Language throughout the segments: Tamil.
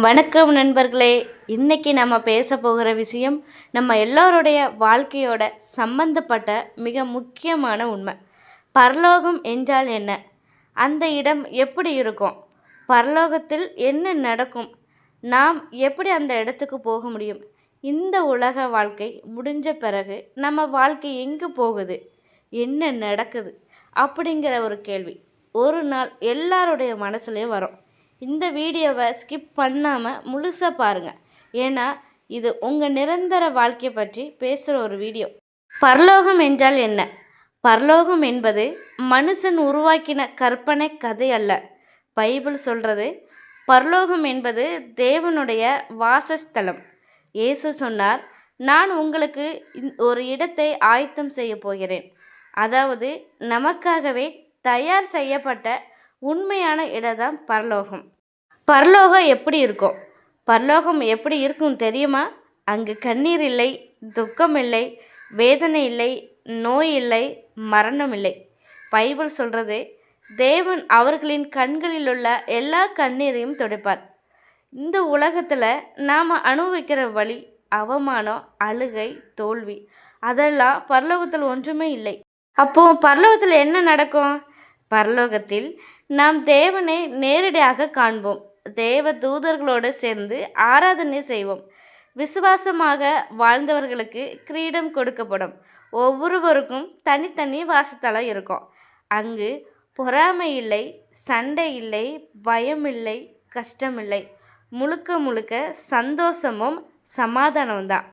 வணக்கம் நண்பர்களே. இன்றைக்கி நம்ம பேச போகிற விஷயம் நம்ம எல்லோருடைய வாழ்க்கையோட சம்பந்தப்பட்ட மிக முக்கியமான உண்மை. பரலோகம் என்றால் என்ன? அந்த இடம் எப்படி இருக்கும்? பரலோகத்தில் என்ன நடக்கும்? நாம் எப்படி அந்த இடத்துக்கு போக முடியும்? இந்த உலக வாழ்க்கை முடிஞ்ச பிறகு நம்ம வாழ்க்கை எங்கே போகுது? என்ன நடக்குது? அப்படிங்கிற ஒரு கேள்வி. ஒரு நாள் எல்லாருடைய மனசுலேயும் வரும். இந்த வீடியோவை ஸ்கிப் பண்ணாமல் முழுசாக பாருங்கள் ஏன்னா இது உங்கள் நிரந்தர வாழ்க்கையை பற்றி பேசுகிற ஒரு வீடியோ. பரலோகம் என்றால் என்ன? பரலோகம் என்பது மனுஷன் உருவாக்கின கற்பனை கதை அல்ல. பைபிள் சொல்கிறது பரலோகம் என்பது தேவனுடைய வாசஸ்தலம். இயேசு சொன்னார் நான் உங்களுக்கு இந்- ஒரு இடத்தை ஆயத்தம் செய்ய போகிறேன். அதாவது நமக்காகவே தயார் செய்யப்பட்ட உண்மையான இடம்தான் பரலோகம். பரலோகம் எப்படி இருக்கும்? பரலோகம் எப்படி இருக்கும் தெரியுமா? அங்கு கண்ணீர் இல்லை துக்கம் இல்லை வேதனை இல்லை நோய் இல்லை மரணம் இல்லை. பைபிள் சொல்கிறது தேவன் அவர்களின் கண்களில் உள்ள எல்லா கண்ணீரையும் துடைப்பார். இந்த உலகத்தில் நாம் அனுபவிக்கிற வழி அவமானம் அழுகை தோல்வி அதெல்லாம் பரலோகத்தில் ஒன்றுமே இல்லை. அப்போ பரலோகத்தில் என்ன நடக்கும்? பரலோகத்தில் நாம் தேவனை நேரடியாக காண்போம். தேவ தூதர்களோடு சேர்ந்து ஆராதனை செய்வோம். விசுவாசமாக வாழ்ந்தவர்களுக்கு கிரீடம் கொடுக்கப்படும். ஒவ்வொருவருக்கும் தனித்தனி வாசத்தலம் இருக்கும். அங்கு பொறாமை இல்லை சண்டை இல்லை பயம் இல்லை கஷ்டம் இல்லை. முழுக்க முழுக்க சந்தோஷமும் சமாதானமும் தான்.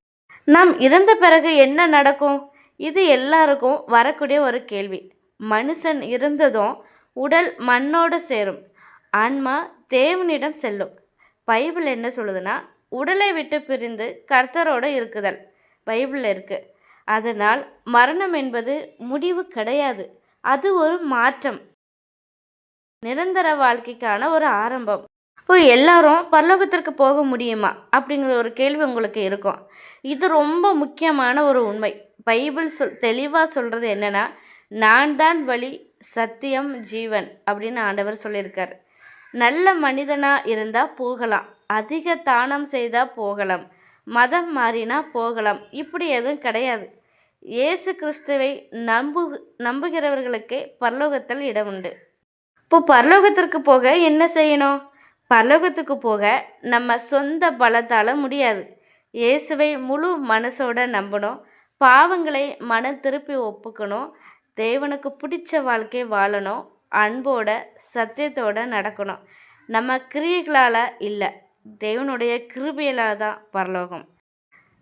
நாம் இறந்த பிறகு என்ன நடக்கும்? இது எல்லாருக்கும் வரக்கூடிய ஒரு கேள்வி. மனுஷன் இருந்ததும் உடல் மண்ணோடு சேரும். ஆன்மா தேவனிடம் செல்லும். பைபிள் என்ன சொல்லுதுன்னா உடலை விட்டு பிரிந்து கர்த்தரோடு இருக்குதல். பைபிளில் இருக்குது அதனால் மரணம் என்பது முடிவு கிடையாது. அது ஒரு மாற்றம். நிரந்தர வாழ்க்கைக்கான ஒரு ஆரம்பம். இப்போ எல்லாரும் பரலோகத்திற்கு போக முடியுமா? அப்படிங்கிற ஒரு கேள்வி உங்களுக்கு இருக்கும். இது ரொம்ப முக்கியமான ஒரு உண்மை. பைபிள் சொல் தெளிவாக சொல்கிறது என்னென்னா நான் தான் வழி சத்தியம் ஜீவன் அப்படின்னு ஆண்டவர் சொல்லியிருக்கார். நல்ல மனிதனாக இருந்தால் போகலாம். அதிக தானம் செய்தால் போகலாம். மதம் மாறினா போகலாம். இப்படி எதுவும் கிடையாது. இயேசு கிறிஸ்துவை நம்பு நம்புகிறவர்களுக்கே பரலோகத்தில் இடம் உண்டு. இப்போ பரலோகத்திற்கு போக என்ன செய்யணும்? பரலோகத்துக்கு போக நம்ம சொந்த பலத்தால் முடியாது. இயேசுவை முழு மனசோட நம்பணும். பாவங்களை மன திருப்பி ஒப்புக்கணும். தேவனுக்கு பிடிச்ச வாழ்க்கையை வாழணும் அன்போட சத்தியத்தோடு நடக்கணும். நம்ம கிரியைகளால் இல்லை தேவனுடைய கிருபையிலால் தான் பரலோகம்.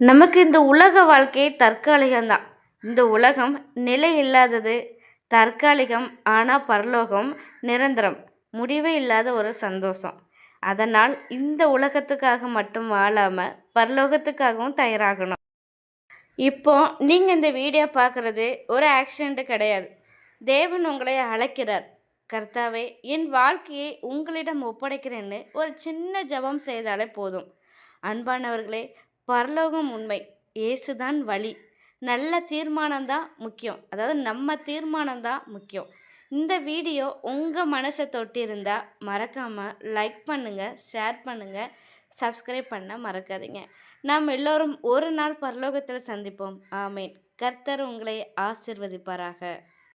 நமக்கு இந்த உலக வாழ்க்கை தற்காலிகம்தான் இந்த உலகம் நிலை இல்லாதது தற்காலிகம் ஆனால் பரலோகம் நிரந்தரம் முடிவே இல்லாத ஒரு சந்தோஷம். அதனால் இந்த உலகத்துக்காக மட்டும் வாழாமல் பரலோகத்துக்காகவும் தயாராகணும். இப்போ நீங்கள் இந்த வீடியோ பார்க்குறது ஒரு ஆக்சிடெண்ட்டு கிடையாது. தேவன் உங்களை அழைக்கிறார். கர்த்தாவே என் வாழ்க்கையை உங்களிடம் ஒப்படைக்கிறேன்னு ஒரு சின்ன ஜெபம் செய்தாலே போதும். அன்பானவர்களே பரலோகம் உண்மை. இயேசுதான் வழி. நல்ல தீர்மானம் தான் முக்கியம். அதாவது நம்ம தீர்மானம் தான் முக்கியம். இந்த வீடியோ உங்கள் மனசை தொட்டிருந்தால் மறக்காமல் லைக் பண்ணுங்கள் ஷேர் பண்ணுங்கள் சப்ஸ்கிரைப் பண்ண மறக்காதீங்க. நாம் எல்லோரும் ஒரு நாள் பரலோகத்தில் சந்திப்போம். ஆமேன். கர்த்தர் உங்களை ஆசிர்வதிப்பாராக.